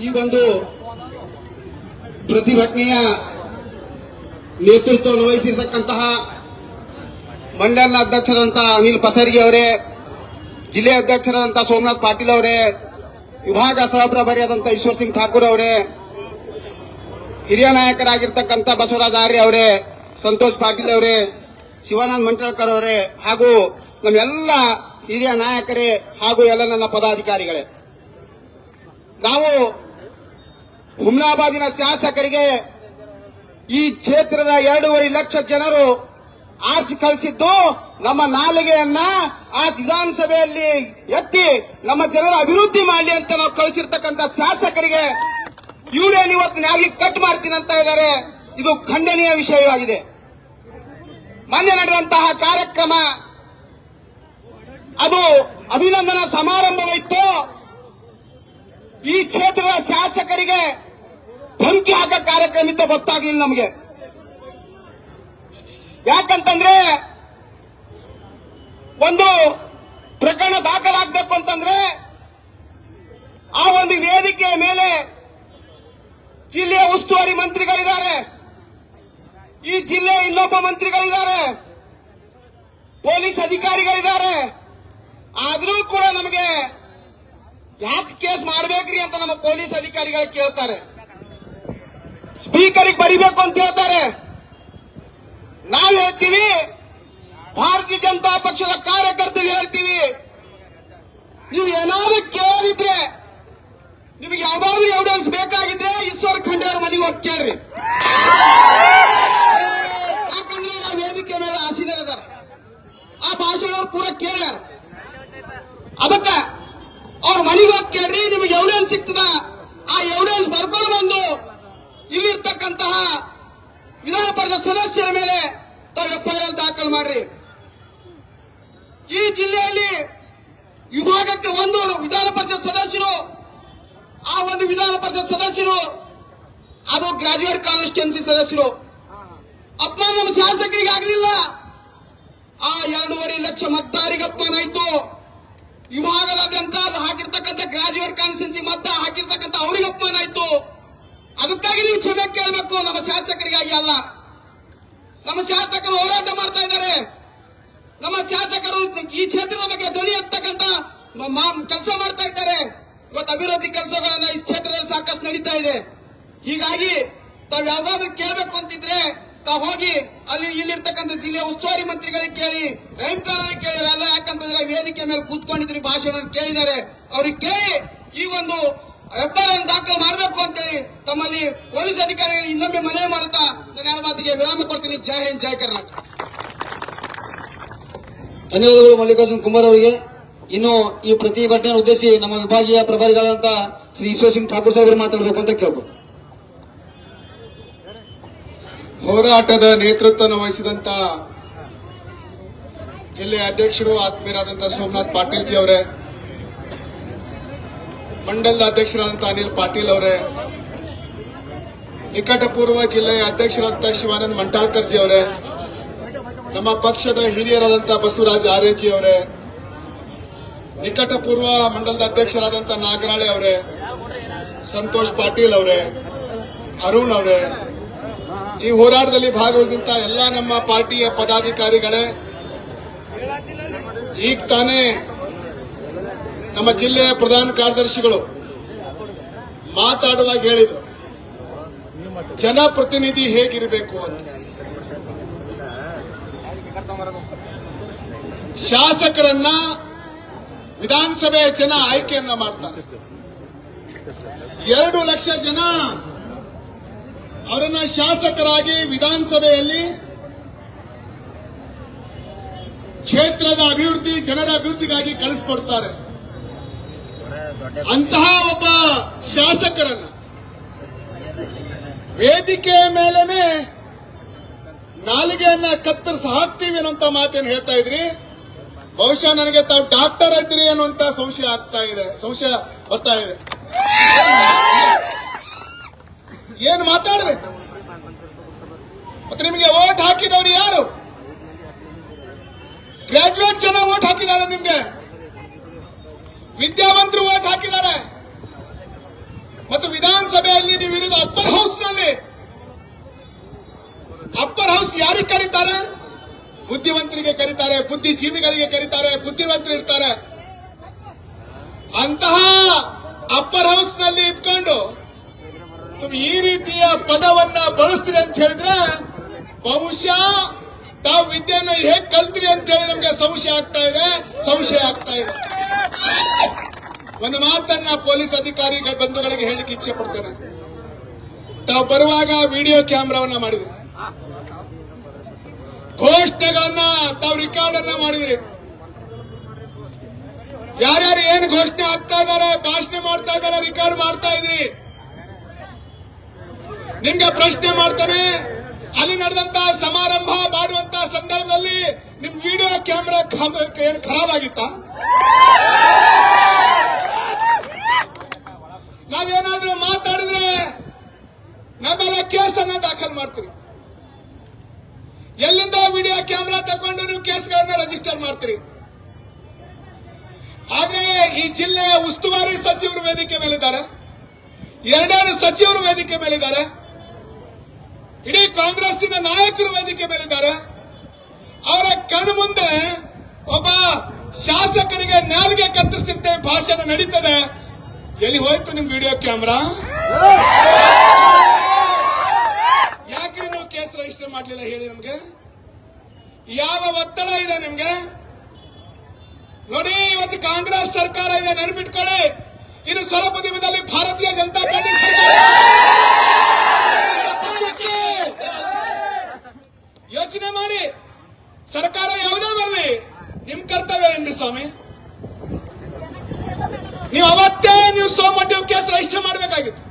ಈ ಒಂದು ಪ್ರತಿಭಟನೆಯ ನೇತೃತ್ವವನ್ನು ವಹಿಸಿರ್ತಕ್ಕಂತಹ ಮಂಡಲ ಅಧ್ಯಕ್ಷರಂತ ಅನಿಲ್ ಪಸರ್ಗಿ ಅವರೇ ಜಿಲ್ಲೆ ಅಧ್ಯಕ್ಷರಾದಂತಹ ಸೋಮನಾಥ್ ಪಾಟೀಲ್ ಅವರೇ ವಿಭಾಗ ಸಹಪ್ರಭಾರಿಯಾದಂತಹ ಈಶ್ವರ್ ಸಿಂಗ್ ಠಾಕೂರ್ ಅವರೇ ಹಿರಿಯ ನಾಯಕರಾಗಿರ್ತಕ್ಕಂಥ ಬಸವರಾಜ್ ಆರ್ಯ ಅವರೇ ಸಂತೋಷ್ ಪಾಟೀಲ್ ಅವರೇ ಶಿವಾನಂದ್ ಮಂಟಳ್ಕರ್ ಅವರೇ ಹಾಗೂ ನಮ್ಮೆಲ್ಲ ಹಿರಿಯ ನಾಯಕರೇ ಹಾಗೂ ಎಲ್ಲ ನನ್ನ ಪದಾಧಿಕಾರಿಗಳೇ. ನಾವು ಹುಮ್ನಾಬಾದಿನ ಶಾಸಕರಿಗೆ ಈ ಕ್ಷೇತ್ರದ ಎರಡೂವರೆ ಲಕ್ಷ ಜನರು ಆರ್ಸಿ ಕಳಿಸಿದ್ದು ನಮ್ಮ ನಾಲಿಗೆಯನ್ನ ಆ ವಿಧಾನಸಭೆಯಲ್ಲಿ ಎತ್ತಿ ನಮ್ಮ ಜನರ ಅಭಿವೃದ್ಧಿ ಮಾಡಲಿ ಅಂತ ನಾವು ಕಳಿಸಿರ್ತಕ್ಕಂಥ ಶಾಸಕರಿಗೆ ಇವರೇನು ಇವತ್ತು ನಾಲಿಗೆ ಕಟ್ ಮಾಡ್ತೀನಿ ಅಂತ ಇದ್ದಾರೆ. ಇದು ಖಂಡನೀಯ ವಿಷಯವಾಗಿದೆ. ಮೊನ್ನೆ ನಡೆದಂತಹ ನಮಗೆ. ಯಾಕಂತಂದ್ರೆ ಒಂದು ಪ್ರಕರಣ ದಾಖಲಾಗಬೇಕು ಅಂತಂದ್ರೆ ಆ ಒಂದು ವೇದಿಕೆಯ ಮೇಲೆ ಜಿಲ್ಲೆಯ ಉಸ್ತುವಾರಿ ಮಂತ್ರಿಗಳಿದ್ದಾರೆ. ಈ ಜಿಲ್ಲೆಯ ಇನ್ನೊಬ್ಬ ಮಂತ್ರಿಗಳಿದ್ದಾರೆ. ಪೊಲೀಸ್ ಅಧಿಕಾರಿಗಳಿದ್ದಾರೆ. ಆದ್ರೂ ಕೂಡ ನಮಗೆ ಯಾಕೆ ಕೇಸ್ ಮಾಡ್ಬೇಕ್ರಿ ಅಂತ ನಮ್ಮ ಪೊಲೀಸ್ ಅಧಿಕಾರಿಗಳು ಕೇಳ್ತಾರೆ. ಸ್ಪೀಕರಿಗೆ ಬರಿಬೇಕು ಅಂತ ಹೇಳ್ತಾರೆ. ನಾವು ಹೇಳ್ತೀವಿ, ಭಾರತೀಯ ಜನತಾ ಪಕ್ಷದ ಕಾರ್ಯಕರ್ತರು ಹೇಳ್ತೀವಿ. ನೀವು ಏನಾದ್ರು ಕೇಳಿದ್ರೆ, ನಿಮಗೆ ಯಾವ್ದಾದ್ರು ಎವಿಡೆನ್ಸ್ ಬೇಕಾಗಿದ್ರೆ ಈಶ್ವರ ಖಂಡೇರ್ ಮನೆಗೆ ಹೋಗಿ ಕೇಳ್ರಿ ಯಾಕಂದ್ರೆ ನಾವು ವೇದಿಕೆ ಮೇಲೆ ಆಸೀನರಿದಾರ ಆ ಭಾಷಣ ಅವ್ರು ಪೂರ ಕೇಳ್ಯಾರ ಅದಕ್ಕ ಅವ್ರ ಮನೆಗೆ ಹೋಗಿ ಕೇಳ್ರಿ ನಿಮಗೆ ಎವಿಡೆನ್ಸ್ ಸಿಗ್ತದ ಆ ಎವಿಡೆನ್ಸ್ ಬರ್ಕೊಂಡು ಬಂದು ಇಲ್ಲಿರ್ತಕ್ಕಂತಹ ವಿಧಾನ ಪರಿಷತ್ ಸದಸ್ಯರ ಮೇಲೆ ತಾವು ಎಫ್ಐಆರ್ ದಾಖಲು ಮಾಡ್ರಿ ಈ ಜಿಲ್ಲೆಯಲ್ಲಿ ವಿಭಾಗಕ್ಕೆ ಒಂದು ವಿಧಾನ ಪರಿಷತ್ ಸದಸ್ಯರು ಆ ಒಂದು ವಿಧಾನ ಪರಿಷತ್ ಸದಸ್ಯರು ಅದು ಗ್ರಾಜುಯೇಟ್ ಕಾನ್ಸ್ಟಿಟ್ಯೂನ್ಸಿ ಸದಸ್ಯರು ಅಪಮಾನ ನಮ್ಮ ಶಾಸಕರಿಗೆ ಆಗ್ಲಿಲ್ಲ ಆ ಎರಡೂವರೆ ಲಕ್ಷ ಮತದಾರಿಗೆ ಅಪಮಾನ ಆಯ್ತು ವಿಭಾಗದಾದ್ಯಂತ ಹಾಕಿರ್ತಕ್ಕಂಥ ಗ್ರಾಜುಯೇಟ್ ಕಾನ್ಸ್ಟಿಟ್ಯೂನ್ಸಿ ಮತ ಹಾಕಿರ್ತಕ್ಕಂಥ ಅವರಿಗೆ ಆಯ್ತು ಅದಕ್ಕಾಗಿ ನೀವು ಕ್ಷಮೆ ಕೇಳಬೇಕು, ನಮ್ಮ ಶಾಸಕರಿಗಾಗಿ ಅಲ್ಲ. ನಮ್ಮ ಶಾಸಕರು ಹೋರಾಟ ಮಾಡ್ತಾ ಇದ್ದಾರೆ. ನಮ್ಮ ಶಾಸಕರು ಈ ಕ್ಷೇತ್ರದ ಬಗ್ಗೆ ಧ್ವನಿ ಎತ್ತಕ್ಕಂತ ಕೆಲಸ ಮಾಡ್ತಾ ಇದ್ದಾರೆ. ಇವತ್ತು ಅಭಿವೃದ್ಧಿ ಕೆಲಸಗಳನ್ನ ಈ ಕ್ಷೇತ್ರದಲ್ಲಿ ಸಾಕಷ್ಟು ನಡೀತಾ ಇದೆ. ಹೀಗಾಗಿ ತಾವ್ ಯಾವ್ದಾದ್ರು ಕೇಳಬೇಕು ಅಂತಿದ್ರೆ ತಾವ್ ಹೋಗಿ ಅಲ್ಲಿ ಇಲ್ಲಿರ್ತಕ್ಕಂಥ ಜಿಲ್ಲೆಯ ಉಸ್ತುವಾರಿ ಮಂತ್ರಿಗಳಿಗೆ ಕೇಳಿ ರಹೀಂ ಖಾನ್ ಅವ್ರಿಗೆ ಕೇಳಿ ಅಲ್ಲ ಯಾಕಂತಂದ್ರೆ ವೇದಿಕೆ ಮೇಲೆ ಕೂತ್ಕೊಂಡಿದ್ರು ಭಾಷಣ ಕೇಳಿದ್ದಾರೆ. ಅವ್ರಿಗೆ ಕೇಳಿ ಈ ಒಂದು ಎಫ್ಐಆರ್ ದಾಖಲು ಮಾಡಬೇಕು ಅಂತೇಳಿ ತಮ್ಮಲ್ಲಿ ಪೊಲೀಸ್ ಅಧಿಕಾರಿಗಳು ಇನ್ನೊಮ್ಮೆ ಮನವಿ ಮಾಡುತ್ತಾ ನನ್ನ ಮಾತಿಗೆ ವಿರಾಮ ಕೊಡ್ತೀನಿ. ಜೈ ಹಿಂದ್, ಜೈ ಕರ್ನಾಟಕ. ಧನ್ಯವಾದಗಳು ಮಲ್ಲಿಕಾರ್ಜುನ್ ಕುಮಾರ್ ಅವರಿಗೆ. ಇನ್ನು ಈ ಪ್ರತಿಭಟನೆ ಉದ್ದೇಶಿ ನಮ್ಮ ವಿಭಾಗೀಯ ಪ್ರಭಾರಿಗಳಾದಂತ ಶ್ರೀ ಈಶ್ವರ್ ಸಿಂಗ್ ಠಾಕೂರ್ ಸಾಹೇಬರು ಮಾತಾಡಬೇಕು ಅಂತ ಕೇಳ್ಬೋದು. ಹೋರಾಟದ ನೇತೃತ್ವವನ್ನು ವಹಿಸಿದಂತ ಜಿಲ್ಲೆಯ ಅಧ್ಯಕ್ಷರು ಆತ್ಮೀಯರಾದಂತಹ ಸೋಮನಾಥ್ ಪಾಟೀಲ್ ಜಿ ಅವರೇ, ಮಂಡಲದ ಅಧ್ಯಕ್ಷರಾದಂತಹ ಅನಿಲ್ ಪಾಟೀಲ್ ಅವರೇ, ನಿಕಟಪೂರ್ವ ಜಿಲ್ಲೆಯ ಅಧ್ಯಕ್ಷರಾದಂತಹ ಶಿವಾನಂದ್ ಮಂಟಾಳ್ಕರ್ ಜಿ ಅವರೇ, ನಮ್ಮ ಪಕ್ಷದ ಹಿರಿಯರಾದಂತಹ ಬಸವರಾಜ್ ಆರ್ಯಜಿ ಅವರೇ, ನಿಕಟಪೂರ್ವ ಮಂಡಲದ ಅಧ್ಯಕ್ಷರಾದಂತಹ ನಾಗರಾಳೆ ಅವರೇ, ಸಂತೋಷ್ ಪಾಟೀಲ್ ಅವರೇ, ಅರುಣ್ ಅವರೇ, ಈ ಹೋರಾಟದಲ್ಲಿ ಭಾಗವಹಿಸಿದಂತಹ ಎಲ್ಲ ನಮ್ಮ ಪಾರ್ಟಿಯ ಪದಾಧಿಕಾರಿಗಳೇ ಈಗ ತಾನೇ ನಮ್ಮ ಜಿಲ್ಲೆಯ ಪ್ರಧಾನ ಕಾರ್ಯದರ್ಶಿಗಳು ಮಾತಾಡುವಾಗ ಹೇಳಿದ್ರು, ಜನಪ್ರತಿನಿಧಿ ಹೇಗಿರಬೇಕು ಅಂತ. ಶಾಸಕರನ್ನ ವಿಧಾನಸಭೆಯ ಜನ ಆಯ್ಕೆಯನ್ನ ಮಾಡ್ತಾರೆ. ಎರಡು ಲಕ್ಷ ಜನ ಅವರನ್ನ ಶಾಸಕರಾಗಿ ವಿಧಾನಸಭೆಯಲ್ಲಿ ಕ್ಷೇತ್ರದ ಅಭಿವೃದ್ಧಿ ಜನರ ಅಭಿವೃದ್ಧಿಗಾಗಿ ಕಳಿಸ್ಕೊಡ್ತಾರೆ. ಅಂತಹ ಒಬ್ಬ ಶಾಸಕರನ್ನ ವೇದಿಕೆಯ ಮೇಲೇನೆ ನಾಲಿಗೆಯನ್ನ ಕತ್ತರಿಸಿ ಹಾಕ್ತೀವಿ ಅನ್ನೋಂತ ಮಾತೇನು ಹೇಳ್ತಾ ಇದ್ರಿ? ಬಹುಶಃ ನನಗೆ ತಾವು ಡಾಕ್ಟರ್ ಇದ್ರಿ ಅನ್ನುವಂತ ಸಂಶಯ ಆಗ್ತಾ ಇದೆ, ಸಂಶಯ ಬರ್ತಾ ಇದೆ. ಏನ್ ಮಾತಾಡ್ಬೇಕು? ಮತ್ತೆ ನಿಮಗೆ ಓಟ್ ಹಾಕಿದವ್ರು ಯಾರು? ಗ್ರಾಜುಯೇಟ್ ಜನ ಓಟ್ ಹಾಕಿದ್ದಾರೆ ನಿಮ್ಗೆ. ವಿದ್ಯಾವಂತರು ಓಟ್ ಹಾಕಿದ್ದಾರೆ. ಮತ್ತು ವಿಧಾನಸಭೆಯಲ್ಲಿ ನೀವು ವಿರುದ್ಧ ಅಪ್ಪರ್ ಹೌಸ್ನಲ್ಲಿ. ಅಪ್ಪರ್ ಹೌಸ್ ಯಾರಿಗೆ ಕರೀತಾರೆ? ಬುದ್ಧಿವಂತರಿಗೆ ಕರೀತಾರೆ, ಬುದ್ಧಿಜೀವಿಗಳಿಗೆ ಕರೀತಾರೆ, ಬುದ್ಧಿವಂತರು ಇರ್ತಾರೆ. ಅಂತಹ ಅಪ್ಪರ್ ಹೌಸ್ನಲ್ಲಿ ಇದ್ಕೊಂಡು ಈ ರೀತಿಯ ಪದವನ್ನ ಬಳಸ್ತೀರಿ ಅಂತ ಹೇಳಿದ್ರೆ ಬಹುಶಃ ತಾವು ವಿದ್ಯೆಯನ್ನ ಹೇಗ್ ಕಲ್ತ್ರಿ ಅಂತ ಹೇಳಿ ನಮ್ಗೆ ಸಂಶಯ ಆಗ್ತಾ ಇದೆ, ಸಂಶಯ ಆಗ್ತಾ ಇದೆ. ಒಂದು ಮಾತನ್ನ ಪೊಲೀಸ್ ಅಧಿಕಾರಿಗಳ ಬಂಧುಗಳಿಗೆ ಹೇಳಲಿಕ್ಕೆ ಇಚ್ಛೆ ಪಡ್ತೇನೆ. ತಾವು ಬರುವಾಗ ವಿಡಿಯೋ ಕ್ಯಾಮ್ರಾವನ್ನ ಮಾಡಿದ್ರಿ. ಘೋಷಣೆಗಳನ್ನ ತಾವು ರೆಕಾರ್ಡ್ ಅನ್ನ ಮಾಡಿದ್ರಿ. ಯಾರ್ಯಾರು ಏನ್ ಘೋಷಣೆ ಆಗ್ತಾ ಇದಾರೆ ಭಾಷಣ ಮಾಡ್ತಾ ಇದಾರೆ ರೆಕಾರ್ಡ್ ಮಾಡ್ತಾ ಇದ್ರಿ. ನಿಮ್ಗೆ ಪ್ರಶ್ನೆ ಮಾಡ್ತಾನೆ ಅಲ್ಲಿ ನಡೆದಂತ, ಸಮಾರಂಭ ಮಾಡುವಂತ ಸಂದರ್ಭದಲ್ಲಿ ನಿಮ್ ವಿಡಿಯೋ ಕ್ಯಾಮ್ರಾ ಏನ್ ಖರಾಬ್ ಆಗಿತ್ತ? ನಾವೇನಾದ್ರೂ ಮಾತಾಡಿದ್ರೆ ನಮ್ಮೆಲ್ಲ ಕೇಸನ್ನ ದಾಖಲು ಮಾಡ್ತೀರಿ. ಎಲ್ಲಿಂದ ವಿಡಿಯೋ ಕ್ಯಾಮ್ರಾ ತಗೊಂಡು ನೀವು ಕೇಸ್ಗಳನ್ನ ರಿಜಿಸ್ಟರ್ ಮಾಡ್ತೀರಿ. ಆದ್ರೆ ಈ ಜಿಲ್ಲೆಯ ಉಸ್ತುವಾರಿ ಸಚಿವರು ವೇದಿಕೆ ಮೇಲಿದ್ದಾರೆ. ಎರಡೆರಡು ಸಚಿವರು ವೇದಿಕೆ ಮೇಲಿದ್ದಾರೆ. ಇಡೀ ಕಾಂಗ್ರೆಸ್ಸಿನ ನಾಯಕರು ವೇದಿಕೆ ಮೇಲಿದ್ದಾರೆ. ಅವರ ಕಣ್ಣು ಮುಂದೆ ಒಬ್ಬ ಶಾಸಕರಿಗೆ ನಾಲ್ಗೆ ಕತ್ತರಿಸಿದಂತೆ ಭಾಷಣ ನಡೀತದೆ. ಎಲ್ಲಿ ಹೋಯ್ತು ನಿಮ್ ವಿಡಿಯೋ ಕ್ಯಾಮ್ರಾ? ಯಾಕೆ ನೀವು ಕೇಸ್ ರಿಜಿಸ್ಟರ್ ಮಾಡಲಿಲ್ಲ ಹೇಳಿ ನಮ್ಗೆ? ಯಾವ ಒತ್ತಡ ಇದೆ ನಿಮ್ಗೆ? ನೋಡಿ, ಇವತ್ತು ಕಾಂಗ್ರೆಸ್ ಸರ್ಕಾರ ಇದೆ, ನೆನಪಿಟ್ಕೊಳ್ಳಿ. ಇನ್ನು ಸ್ವಲ್ಪ ದಿನದಲ್ಲಿ ಭಾರತೀಯ ಜನತಾ ಪಾರ್ಟಿ ಸರ್ಕಾರ ಯೋಚನೆ ಮಾಡಿ ಸರ್ಕಾರ ಯಾವುದೇ ಬರಲಿ. ನಿಮ್ ಕರ್ತವ್ಯ ಏನ್ರಿ ಸ್ವಾಮಿ? ನೀವು ಅವತ್ತೇ ನೀವು ಸೋಮಟಿವ್ ಕೇಸ್ ರಿಜಿಸ್ಟರ್ ಮಾಡಬೇಕಾಗಿತ್ತು.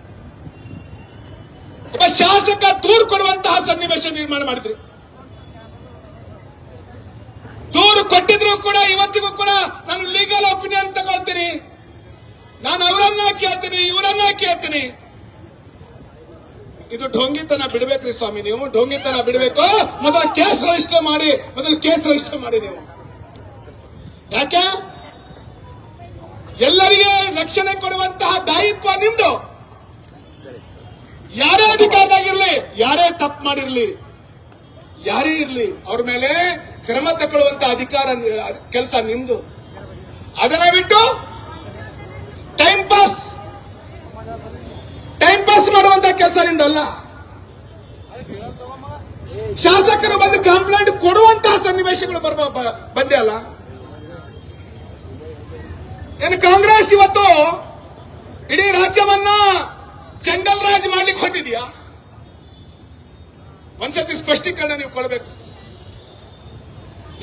ಒಬ್ಬ ಶಾಸಕ ದೂರು ಕೊಡುವಂತಹ ಸನ್ನಿವೇಶ ನಿರ್ಮಾಣ ಮಾಡಿದ್ರಿ. ದೂರು ಕೊಟ್ಟಿದ್ರು ಕೂಡ ಇವತ್ತಿಗೂ ಕೂಡ ನಾನು ಲೀಗಲ್ ಒಪಿನಿಯನ್ ತಗೊಳ್ತೀನಿ. ನಾನು ಅವರನ್ನ ಕೇಳ್ತೀನಿ, ಇವರನ್ನ ಕೇಳ್ತೀನಿ. ಇದು ಢೋಂಗಿತನ ಬಿಡ್ಬೇಕ್ರಿ ಸ್ವಾಮಿ, ನೀವು ಢೋಂಗಿತನ ಬಿಡಬೇಕು. ಮೊದಲು ಕೇಸ್ ರಿಜಿಸ್ಟರ್ ಮಾಡಿ, ಮೊದಲು ಕೇಸ್ ರಿಜಿಸ್ಟರ್ ಮಾಡಿ ನೀವು. ಯಾಕೆ? ಎಲ್ಲರಿಗೆ ರಕ್ಷಣೆ ಕೊಡುವಂತಹ ದಾಯಿತ್ವ ನಿಮ್ದು. ಯಾರೇ ಅಧಿಕಾರದಾಗಿರ್ಲಿ, ಯಾರೇ ತಪ್ಪು ಮಾಡಿರ್ಲಿ, ಯಾರೇ ಇರ್ಲಿ, ಅವ್ರ ಮೇಲೆ ಕ್ರಮ ತಗೊಳ್ಳುವಂತ ಅಧಿಕಾರ, ಕೆಲಸ ನಿಮ್ದು. ಅದನ್ನ ಬಿಟ್ಟು ಟೈಮ್ ಪಾಸ್ ಟೈಮ್ ಪಾಸ್ ಮಾಡುವಂತ ಕೆಲಸ ನಿಮ್ದಲ್ಲ ಶಾಸಕರು ಬಂದು ಕಂಪ್ಲೇಂಟ್ ಕೊಡುವಂತಹ ಸನ್ನಿವೇಶಗಳು ಬರ್ಬ ಬಂದೆ ಅಲ್ಲ. ಏನು ಕಾಂಗ್ರೆಸ್ ಇವತ್ತು ಇಡೀ ರಾಜ್ಯವನ್ನ ಜಂಗಲ್ ರಾಜ್ ಮಾಡ್ಲಿಕ್ಕೆ ಹೊಟ್ಟಿದ್ಯಾ ಒಂದ್ಸತಿ ಸ್ಪಷ್ಟೀಕರಣ ನೀವು ಕೊಡಬೇಕು.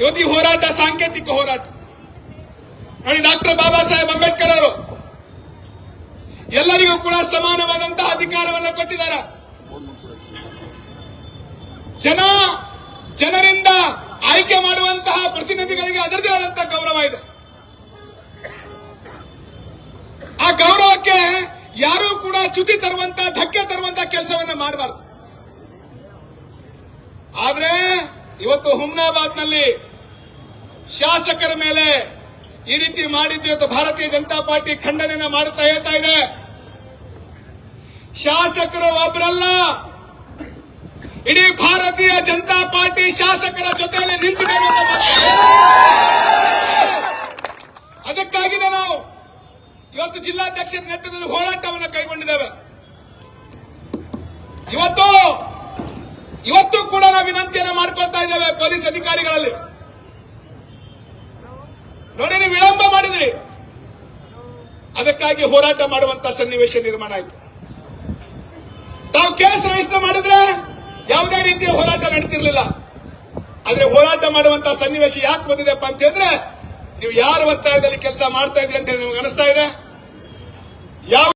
ಇವತ್ತು ಹೋರಾಟ, ಸಾಂಕೇತಿಕ ಹೋರಾಟ. ನೋಡಿ ಡಾಕ್ಟರ್ ಬಾಬಾ ಸಾಹೇಬ್ ಅಂಬೇಡ್ಕರ್ ಅವರು ಎಲ್ಲರಿಗೂ ಕೂಡ ಸಮಾನವಾದಂತಹ ಅಧಿಕಾರವನ್ನು ಕೊಟ್ಟಿದ್ದಾರೆ ಜನ, ಜನರಿಂದ ಆಯ್ಕೆ ಮಾಡುವಂತಹ ಪ್ರತಿನಿಧಿಗಳಿಗೆ ಅದರದೇ ಆದಂತಹ ಗೌರವ ಇದೆ. ಆ ಗೌರವಕ್ಕೆ ಯಾರೂ ಕೂಡ ಚ್ಯುತಿ ತರುವಂತ, ಧಕ್ಕೆ ತರುವಂತ ಕೆಲಸವನ್ನ ಮಾಡಬಾರ್ದು. ಆದ್ರೆ ಇವತ್ತು ಹುಮ್ನಾಬಾದ್ನಲ್ಲಿ ಶಾಸಕರ ಮೇಲೆ ಈ ರೀತಿ ಮಾಡಿದ್ದು ಇವತ್ತು ಭಾರತೀಯ ಜನತಾ ಪಾರ್ಟಿ ಖಂಡನೆಯನ್ನ ಮಾಡುತ್ತಾ ಹೇಳ್ತಾ ಇದೆ. ಶಾಸಕರು ಒಬ್ಬರಲ್ಲ ಇಡೀ ಭಾರತೀಯ ಜನತಾ ಪಾರ್ಟಿ ಶಾಸಕರ ಜೊತೆಯಲ್ಲಿ ನಿಂತಿದೆ ಅದಕ್ಕಾಗಿ ನಾವು ಇವತ್ತು ಜಿಲ್ಲಾಧ್ಯಕ್ಷರ ನೇತೃತ್ವದಲ್ಲಿ ಹೋರಾಟವನ್ನು ಕೈಗೊಂಡಿದ್ದೇವೆ. ಇವತ್ತು ಇವತ್ತು ಕೂಡ ನಾವು ವಿನಂತಿಯನ್ನು ಮಾಡ್ಕೊಳ್ತಾ ಇದ್ದೇವೆ ಪೊಲೀಸ್ ಅಧಿಕಾರಿಗಳಲ್ಲಿ. ನೋಡಿ, ನೀವು ವಿಳಂಬ ಮಾಡಿದ್ರಿ. ಅದಕ್ಕಾಗಿ ಹೋರಾಟ ಮಾಡುವಂತ ಸನ್ನಿವೇಶ ನಿರ್ಮಾಣ ಆಯಿತು. ತಾವು ಕೇಸ್ ರಿಜಿಸ್ಟರ್ ಮಾಡಿದ್ರೆ ಯಾವುದೇ ರೀತಿಯ ಹೋರಾಟ ನಡೀತಿರ್ಲಿಲ್ಲ. ಆದ್ರೆ ಹೋರಾಟ ಮಾಡುವಂತ ಸನ್ನಿವೇಶ ಯಾಕೆ ಬಂದಿದೆಪ್ಪ ಅಂತ ಹೇಳಿದ್ರೆ, ನೀವು ಯಾರ ಒತ್ತಾಯದಲ್ಲಿ ಕೆಲಸ ಮಾಡ್ತಾ ಇದ್ರಿ ಅಂತ ಹೇಳಿ ನಿಮ್ಗೆ ಅನಿಸ್ತಾ ಇದೆ. ಯಾವ